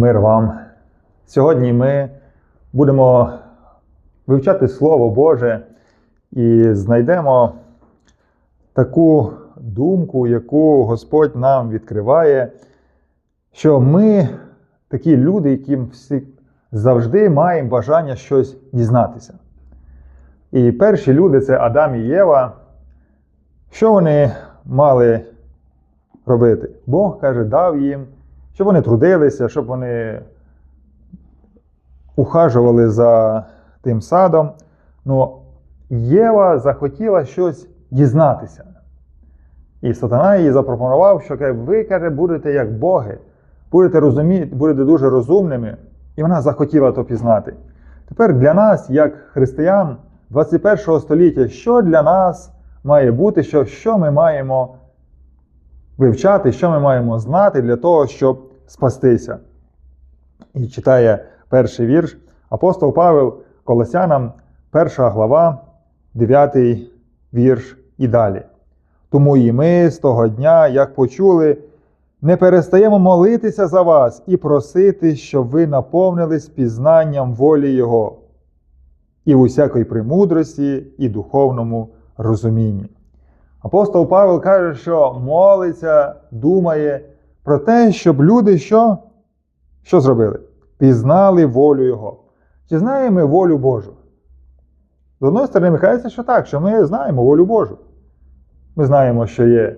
Мир вам. Сьогодні ми будемо вивчати Слово Боже і знайдемо таку думку, яку Господь нам відкриває, що ми такі люди, яким всі завжди маємо бажання щось дізнатися. І перші люди це Адам і Єва. Що вони мали робити? Бог каже, дав їм, щоб вони трудилися, щоб вони ухажували за тим садом. Ну, Єва захотіла щось дізнатися. І сатана їй запропонував, що ви каже, будете як боги, будете розуміти, будете дуже розумними, і вона захотіла то пізнати. Тепер для нас, як християн 21 століття, що для нас має бути, що, що ми маємо вивчати, що ми маємо знати для того, щоб спастися. І читає перший вірш. Апостол Павел Колосянам, перша глава, 9 вірш і далі. Тому і ми з того дня, як почули, не перестаємо молитися за вас і просити, щоб ви наповнились пізнанням волі Його і в усякої премудрості і духовному розумінні. Апостол Павел каже, що молиться, думає про те, щоб люди що? Що зробили? Пізнали волю Його. Чи знаємо ми волю Божу? З одної сторони, кажеться, що так, що ми знаємо волю Божу. Ми знаємо, що є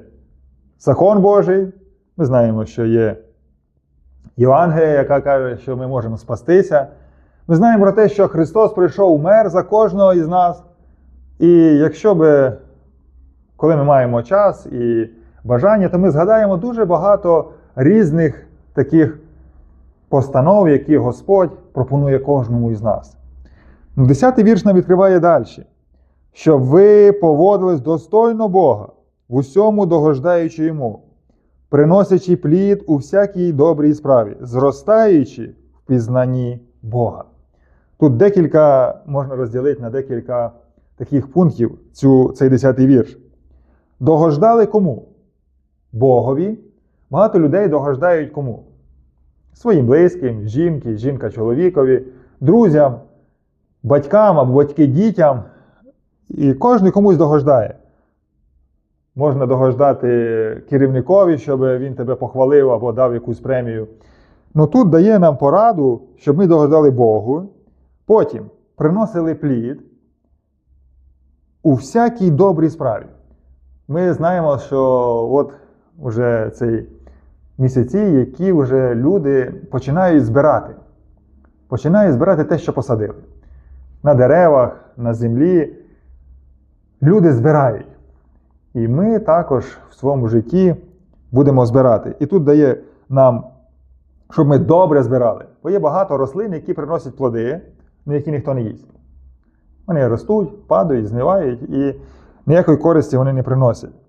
закон Божий, ми знаємо, що є Євангелія, яка каже, що ми можемо спастися. Ми знаємо про те, що Христос прийшов умер за кожного із нас. І якщо би, коли ми маємо час і бажання, то ми згадаємо дуже багато різних таких постанов, які Господь пропонує кожному із нас. Ну, Десятий вірш нам відкриває далі. Щоб ви поводились достойно Бога, в усьому догождаючи йому, приносячи плід у всякій добрій справі, зростаючи в пізнанні Бога. Тут декілька можна розділити на декілька таких пунктів цю, цей десятий вірш. Догождали кому? Богові. Багато людей догождають кому? Своїм близьким, жінки, жінка чоловікові, друзям, батькам або батьки дітям. І кожен комусь догождає. Можна догождати керівникові, щоб він тебе похвалив або дав якусь премію. Ну тут дає нам пораду, щоб ми догождали Богу. Потім приносили плід у всякій добрій справі. Ми знаємо, що от вже цей місяці, які вже люди починають збирати. Починають збирати те, що посадили. На деревах, на землі. Люди збирають. І ми також в своєму житті будемо збирати. І тут дає нам, щоб ми добре збирали. Бо є багато рослин, які приносять плоди, але які ніхто не їсть. Вони ростуть, падають, знивають і ніякої користі вони не приносять.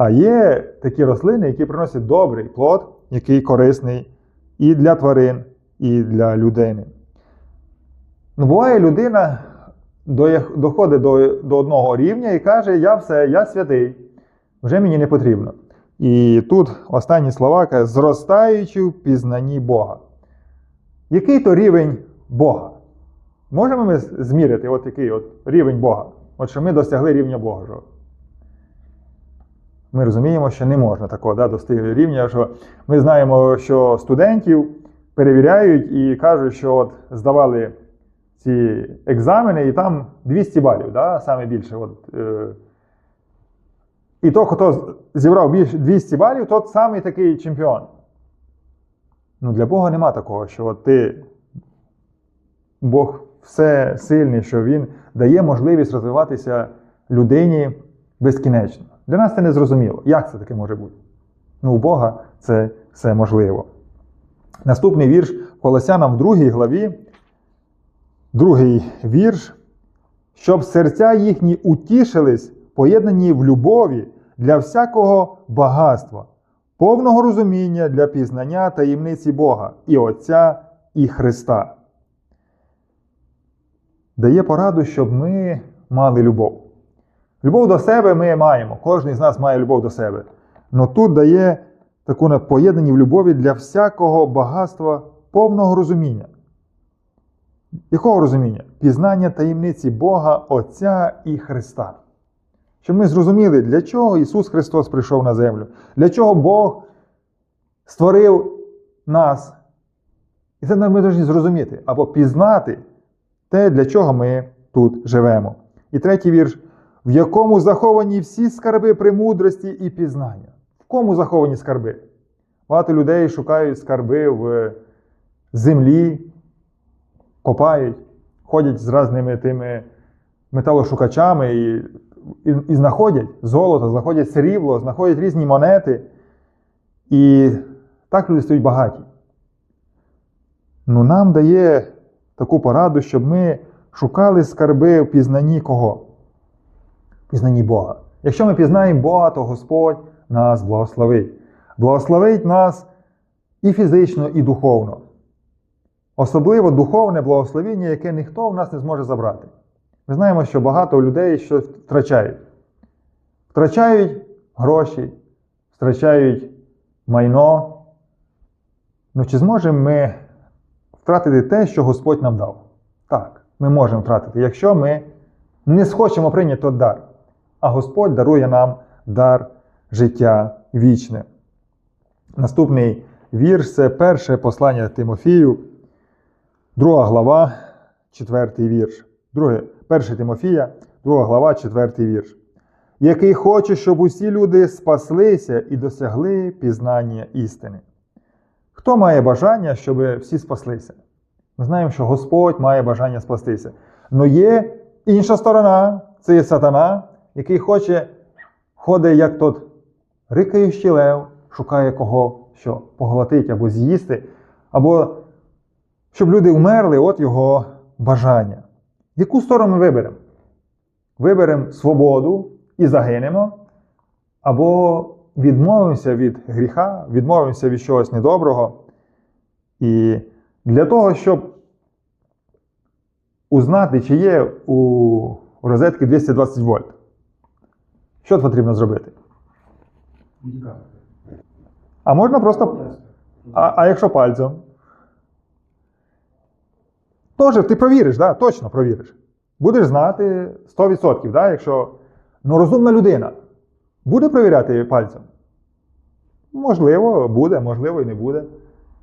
А є такі рослини, які приносять добрий плод, який корисний і для тварин, і для людини. Ну, буває людина доходить до, до одного рівня і каже, я все, я святий, вже мені не потрібно. І тут останні слова каже, зростаючи в пізнанні Бога. Який то рівень Бога? Можемо ми зміряти от який от рівень Бога? От що ми досягли рівня Божого. Ми розуміємо, що не можна такого да, достигти рівня, що ми знаємо, що студентів перевіряють і кажуть, що от здавали ці екзамени, і там 200 балів, да, саме більше. От, е, І той, хто зібрав більше 200 балів, тот самий такий чемпіон. Ну, Для Бога нема такого, що от ти, Бог все сильний, що Він дає можливість розвиватися людині безкінечно. Для нас це не зрозуміло. Як це таке може бути? Ну, у Бога це все можливо. Наступний вірш Колосянам в другій главі. Другий вірш, щоб серця їхні утішились, поєднані в любові для всякого багатства, повного розуміння для пізнання таємниці Бога і Отця і Христа. Дає пораду, щоб ми мали любов. Любов до себе ми маємо. Кожен з нас має любов до себе. Но тут дає таку поєднані в любові для всякого багатства повного розуміння. Якого розуміння? Пізнання таємниці Бога Отця і Христа. Щоб ми зрозуміли, для чого Ісус Христос прийшов на землю, для чого Бог створив нас. І це ми повинні зрозуміти або пізнати те, для чого ми тут живемо. І третій вірш, в якому заховані всі скарби премудрості і пізнання. В кому заховані скарби? Багато людей шукають скарби в землі, копають, ходять з різними тими металошукачами і, і, і знаходять золото, знаходять срібло, знаходять різні монети. І так люди стають багаті. Ну, нам дає таку пораду, щоб ми шукали скарби в пізнанні кого? Пізнанні Бога. Якщо ми пізнаємо Бога, то Господь нас благословить. Благословить нас і фізично, і духовно. Особливо духовне благословіння, яке ніхто в нас не зможе забрати. Ми знаємо, що багато людей щось втрачають. Втрачають гроші, втрачають майно. Ну, чи зможемо ми втратити те, що Господь нам дав? Так, ми можемо втратити, якщо ми не схочемо прийняти той дар. А Господь дарує нам дар життя вічне. Наступний вірш це перше послання Тимофію, друга глава, четвертий вірш. Друге, перше Тимофія, друга глава, четвертий вірш. Який хоче, щоб усі люди спаслися і досягли пізнання істини. Хто має бажання, щоб всі спаслися? Ми знаємо, що Господь має бажання спастися. Но є інша сторона, це є сатана, який хоче, ходить, як тот рикаючий лев, шукає кого що поглотить або з'їсти, або щоб люди вмерли, от його бажання. Яку сторону ми виберемо? Виберемо свободу і загинемо, або відмовимося від гріха, відмовимося від чогось недоброго. І для того, щоб узнати, чи є у розетки 220 вольт, що потрібно зробити? А можна просто. А, а якщо пальцем? Тоже ти провіриш, да? точно провіриш. Будеш знати 100%, да? якщо ну, розумна людина буде провіряти пальцем? Можливо, буде, можливо, і не буде.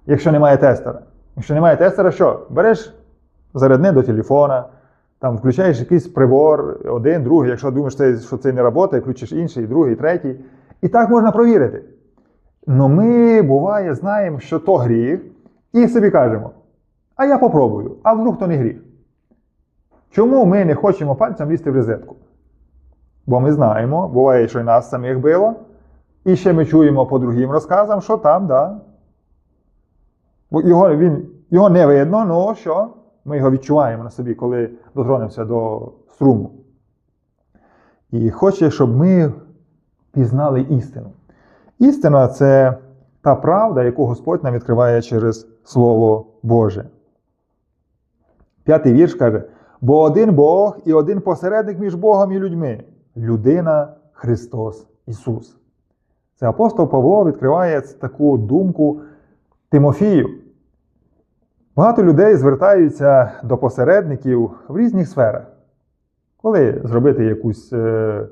Якщо немає тестера. Якщо немає тестера, що? Береш зарядне до телефона, там включаєш якийсь прибор, один, другий, якщо думаєш, що це не працює, включиш інший, другий, третій. І так можна провірити. Ну ми, буває, знаємо, що то гріх, і собі кажемо, а я попробую, а вдруг то не гріх. Чому ми не хочемо пальцем лізти в розетку? Бо ми знаємо, буває, що і нас самих било, і ще ми чуємо по другим розказам, що там, да. Його, він, його не видно, ну що? Ми його відчуваємо на собі, коли дотронемося до струму. І хоче, щоб ми пізнали істину. Істина це та правда, яку Господь нам відкриває через Слово Боже. П'ятий вірш каже: бо один Бог і один посередник між Богом і людьми людина Христос Ісус. Це апостол Павло відкриває таку думку Тимофію. Багато людей звертаються до посередників в різних сферах. Коли зробити якусь е,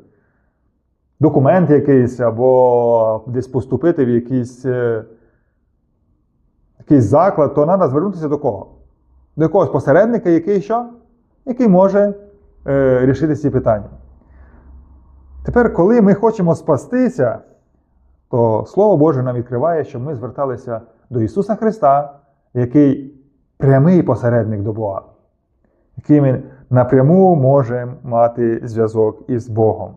документ якийсь, або десь поступити в якийсь, е, якийсь заклад, то треба звернутися до кого? До якогось посередника, який що? Який може е, рішити ці питання. Тепер, коли ми хочемо спастися, то Слово Боже нам відкриває, щоб ми зверталися до Ісуса Христа, який прямий посередник до Бога, який ми напряму можемо мати зв'язок із Богом.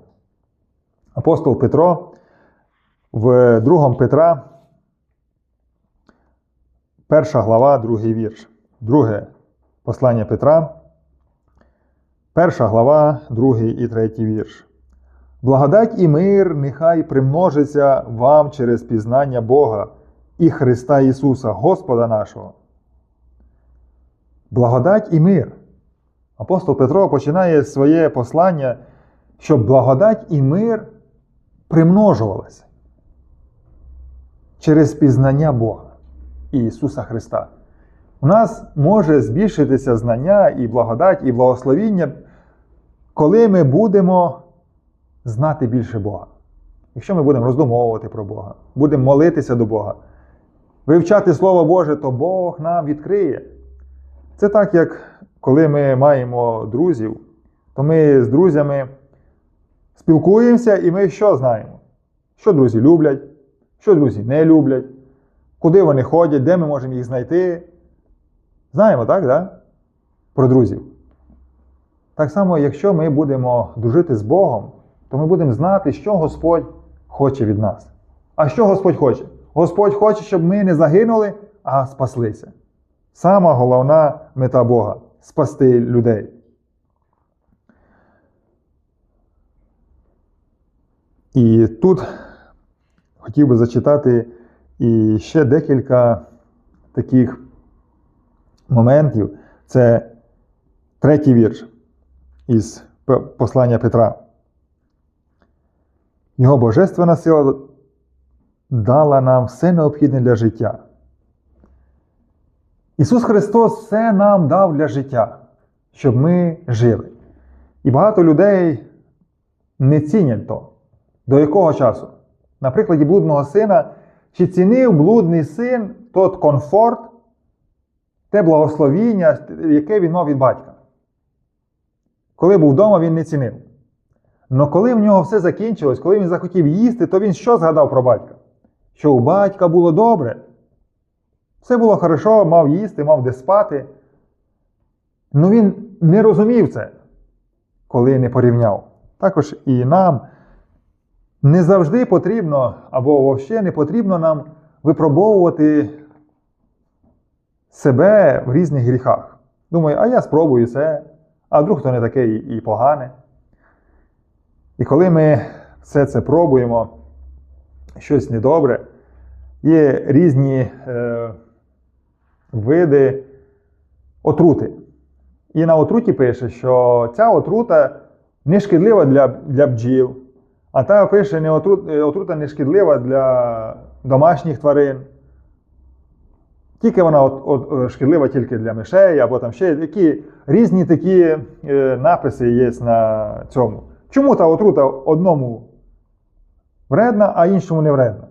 Апостол Петро в 2 Петра, перша глава, другий вірш. Друге послання Петра, перша глава, другий і третій вірш. Благодать і мир нехай примножиться вам через пізнання Бога і Христа Ісуса, Господа нашого. Благодать і мир. Апостол Петро починає своє послання, щоб благодать і мир примножувалися через пізнання Бога і Ісуса Христа. У нас може збільшитися знання і благодать, і благословіння, коли ми будемо знати більше Бога. Якщо ми будемо роздумовувати про Бога, будемо молитися до Бога, вивчати Слово Боже, то Бог нам відкриє. Це так, як коли ми маємо друзів, то ми з друзями спілкуємося і ми що знаємо? Що друзі люблять, що друзі не люблять, куди вони ходять, де ми можемо їх знайти. Знаємо, так? Да? Про друзів. Так само, якщо ми будемо дружити з Богом, то ми будемо знати, що Господь хоче від нас. А що Господь хоче? Господь хоче, щоб ми не загинули, а спаслися. Сама головна мета Бога спасти людей. І тут хотів би зачитати і ще декілька таких моментів. Це третій вірш із послання Петра. Його божественна сила дала нам все необхідне для життя. Ісус Христос все нам дав для життя, щоб ми жили. І багато людей не цінять то. До якого часу? На прикладі блудного сина, чи цінив блудний син тот комфорт, те благословіння, яке він мав від батька? Коли був вдома, він не цінив. Но коли в нього все закінчилось, коли він захотів їсти, то він що згадав про батька? Що у батька було добре. Все було хорошо, мав їсти, мав де спати. Ну він не розумів це, коли не порівняв. Також і нам не завжди потрібно, або взагалі не потрібно нам випробовувати себе в різних гріхах. Думаю, а я спробую це, а вдруг то не таке і, погане. І коли ми все це пробуємо, щось недобре, є різні е, види отрути. І на отруті пише, що ця отрута не шкідлива для, для бджіл, а та пише, не е, отрута не шкідлива для домашніх тварин. Тільки вона от, от, е, шкідлива тільки для мишей, або там ще які різні такі е, написи є на цьому. Чому та отрута одному вредна, а іншому не вредна?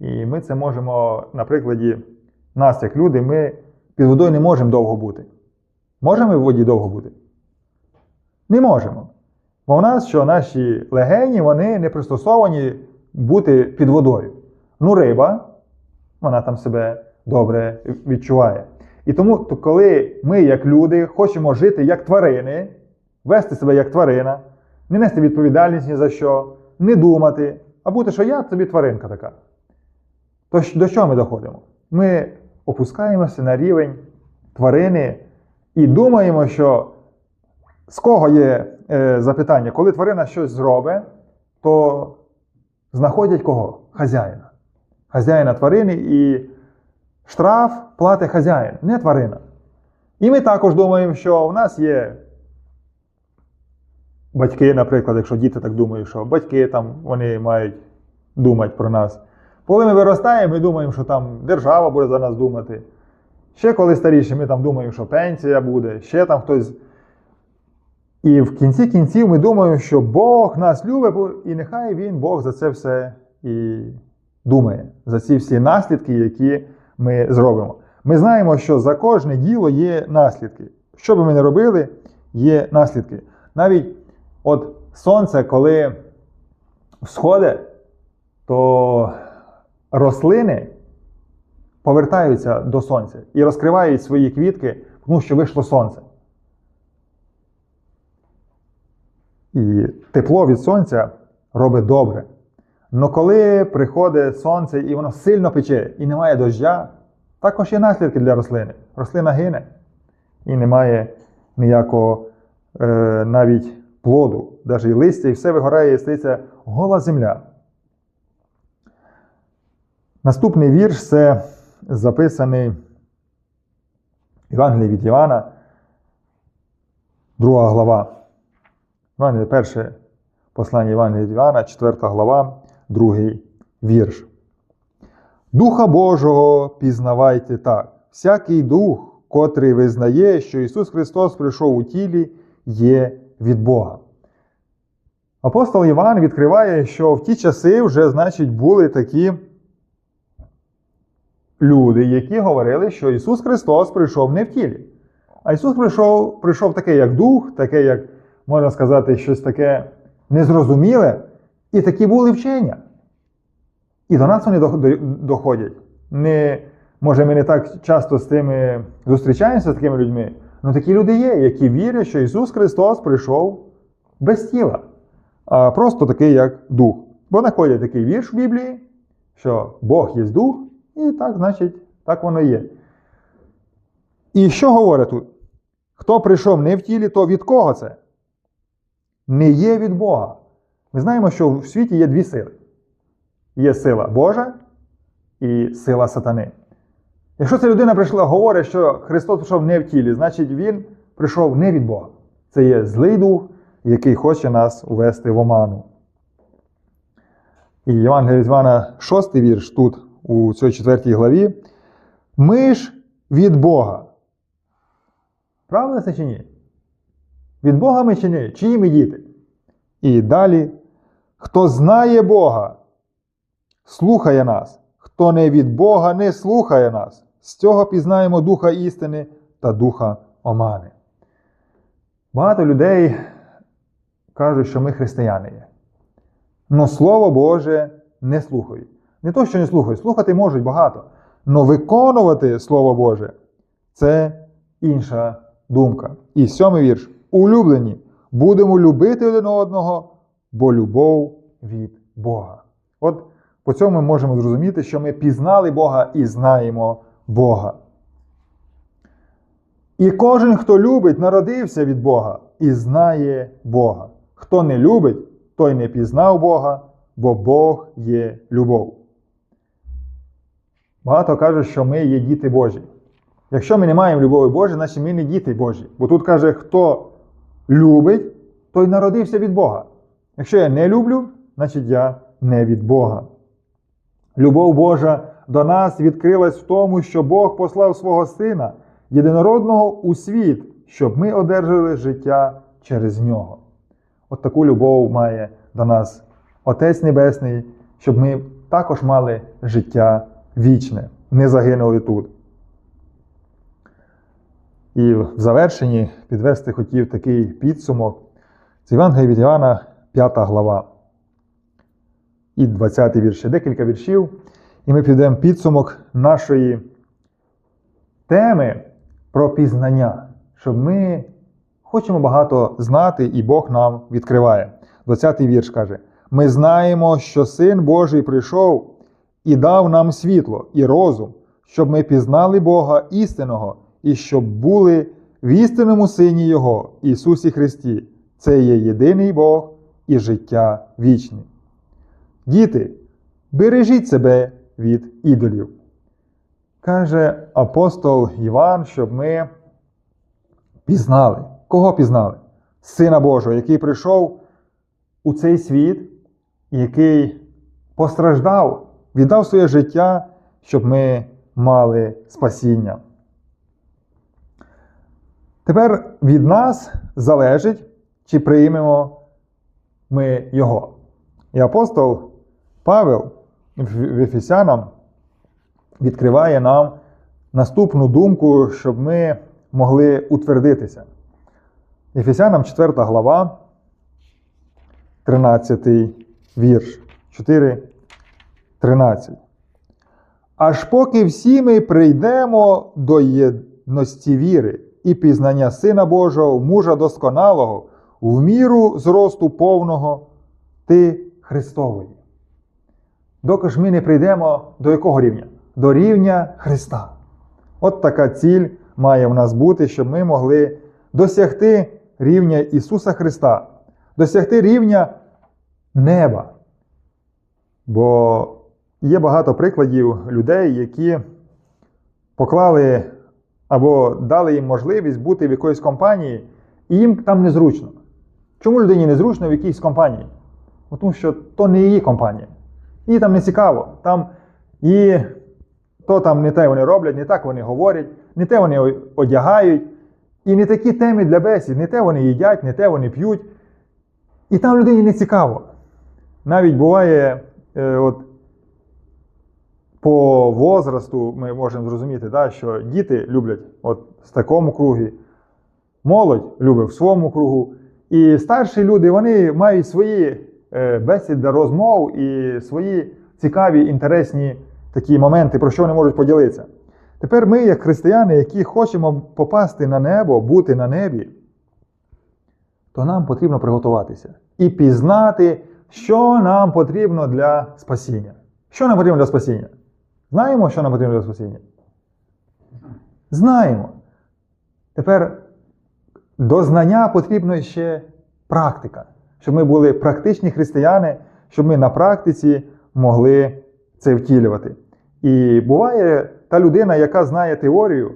І ми це можемо на прикладі нас, як люди, ми під водою не можемо довго бути. Можемо ми в воді довго бути? Не можемо. Бо в нас що наші легені вони не пристосовані бути під водою. Ну, риба, вона там себе добре відчуває. І тому, то коли ми, як люди, хочемо жити як тварини, вести себе як тварина, не нести відповідальність ні за що, не думати, а бути, що я тобі тваринка така. То до чого ми доходимо? Ми опускаємося на рівень тварини і думаємо, що з кого є е, запитання, коли тварина щось зробить, то знаходять кого? Хазяїна. Хазяїна тварини і штраф платить хазяїн, не тварина. І ми також думаємо, що в нас є батьки, наприклад, якщо діти так думають, що батьки там вони мають думати про нас. Коли ми виростаємо, ми думаємо, що там держава буде за нас думати. Ще коли старіші, ми там думаємо, що пенсія буде, ще там хтось. І в кінці кінців ми думаємо, що Бог нас любить, і нехай Він, Бог, за це все і думає, за ці всі наслідки, які ми зробимо. Ми знаємо, що за кожне діло є наслідки. Що би ми не робили, є наслідки. Навіть от сонце, коли сходить, то рослини повертаються до сонця і розкривають свої квітки, тому що вийшло сонце. І тепло від сонця робить добре. Но коли приходить сонце і воно сильно пече і немає дождя, також є наслідки для рослини. Рослина гине і немає ніякого е, навіть плоду, навіть листя, і все вигорає, і стається гола земля. Наступний вірш це записаний Євангелії від Івана, друга глава. Івангеліє, перше послання Євангелія від Івана, 4 глава, другий вірш. Духа Божого пізнавайте так. Всякий дух, котрий визнає, що Ісус Христос прийшов у тілі, є від Бога. Апостол Іван відкриває, що в ті часи вже, значить, були такі люди, які говорили, що Ісус Христос прийшов не в тілі. А Ісус прийшов, прийшов таке, як дух, таке, як, можна сказати, щось таке незрозуміле, і такі були вчення. І до нас вони до- до- доходять. Не, може, ми не так часто з тими зустрічаємося з такими людьми, але такі люди є, які вірять, що Ісус Христос прийшов без тіла, а просто такий, як дух. Бо знаходять такий вірш в Біблії, що Бог є дух, і так, значить, так воно є. І що говорить тут? Хто прийшов не в тілі, то від кого це? Не є від Бога. Ми знаємо, що в світі є дві сили: є сила Божа і сила сатани. Якщо ця людина прийшла, говорить, що Христос прийшов не в тілі, значить Він прийшов не від Бога. Це є злий дух, який хоче нас увести в оману. І Євангелія Івана, 6 вірш тут, у цій 4 главі. Ми ж від Бога. Правда це чи ні? Від Бога ми чи ні? Чиї ми діти? І далі, хто знає Бога, слухає нас, хто не від Бога не слухає нас. З цього пізнаємо духа істини та духа омани. Багато людей кажуть, що ми християни є. Но Слово Боже не слухають. Не то, що не слухають, слухати можуть багато. Но виконувати Слово Боже це інша думка. І сьомий вірш. Улюблені, будемо любити один одного, бо любов від Бога. От по цьому ми можемо зрозуміти, що ми пізнали Бога і знаємо Бога. І кожен, хто любить, народився від Бога і знає Бога. Хто не любить, той не пізнав Бога, бо Бог є любов. Багато кажуть, що ми є діти Божі. Якщо ми не маємо любові Божої, значить ми не діти Божі. Бо тут каже, хто любить, той народився від Бога. Якщо я не люблю, значить я не від Бога. Любов Божа до нас відкрилась в тому, що Бог послав свого Сина, єдинородного у світ, щоб ми одержали життя через нього. От таку любов має до нас Отець Небесний, щоб ми також мали життя вічне, не загинули тут. І в завершенні підвести хотів такий підсумок. Це Євангелія від Іоанна, 5 глава. І 20 вірш. Ще Декілька віршів. І ми підемо підсумок нашої теми про пізнання, щоб ми хочемо багато знати, і Бог нам відкриває. 20 вірш каже: Ми знаємо, що Син Божий прийшов і дав нам світло і розум, щоб ми пізнали Бога істинного і щоб були в істинному Сині Його, Ісусі Христі. Це є єдиний Бог і життя вічне. Діти, бережіть себе від ідолів. Каже апостол Іван, щоб ми пізнали. Кого пізнали? Сина Божого, який прийшов у цей світ, який постраждав, віддав своє життя, щоб ми мали спасіння. Тепер від нас залежить, чи приймемо ми його. І апостол Павел в Ефесянам відкриває нам наступну думку, щоб ми могли утвердитися. Ефесянам 4 глава, 13 вірш. 4, 13. Аж поки всі ми прийдемо до єдності віри і пізнання Сина Божого, мужа досконалого, в міру зросту повного ти Христової. Доки ж ми не прийдемо до якого рівня? До рівня Христа. От така ціль має в нас бути, щоб ми могли досягти рівня Ісуса Христа, досягти рівня неба. Бо є багато прикладів людей, які поклали або дали їм можливість бути в якоїсь компанії, і їм там незручно. Чому людині незручно в якійсь компанії? Тому що то не її компанія. Їй там не цікаво. Там і то там не те вони роблять, не так вони говорять, не те вони одягають, і не такі теми для бесід, не те вони їдять, не те вони п'ють. І там людині не цікаво. Навіть буває, е, от по возрасту ми можемо зрозуміти, да, що діти люблять от в такому кругі, молодь любить в своєму кругу. І старші люди вони мають свої е, бесіди, розмов і свої цікаві, інтересні такі моменти, про що вони можуть поділитися. Тепер ми, як християни, які хочемо попасти на небо, бути на небі, то нам потрібно приготуватися і пізнати, що нам потрібно для спасіння. Що нам потрібно для спасіння? Знаємо, що нам потрібно для спасіння? Знаємо. Тепер до знання потрібна ще практика, щоб ми були практичні християни, щоб ми на практиці могли це втілювати. І буває та людина, яка знає теорію,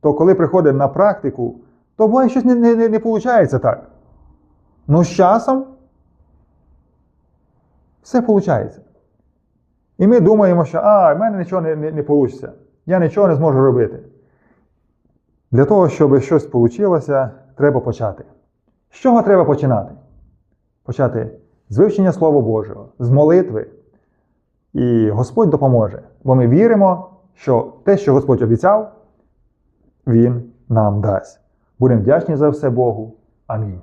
то коли приходить на практику, то буває щось не, не, не, не виходить так. Ну, з часом все виходить. І ми думаємо, що а, в мене нічого не, не, не вийде, я нічого не зможу робити. Для того, щоб щось вийшло, треба почати. З чого треба починати? Почати з вивчення Слова Божого, з молитви. І Господь допоможе. Бо ми віримо, що те, що Господь обіцяв, Він нам дасть. Будемо вдячні за все Богу. Амінь.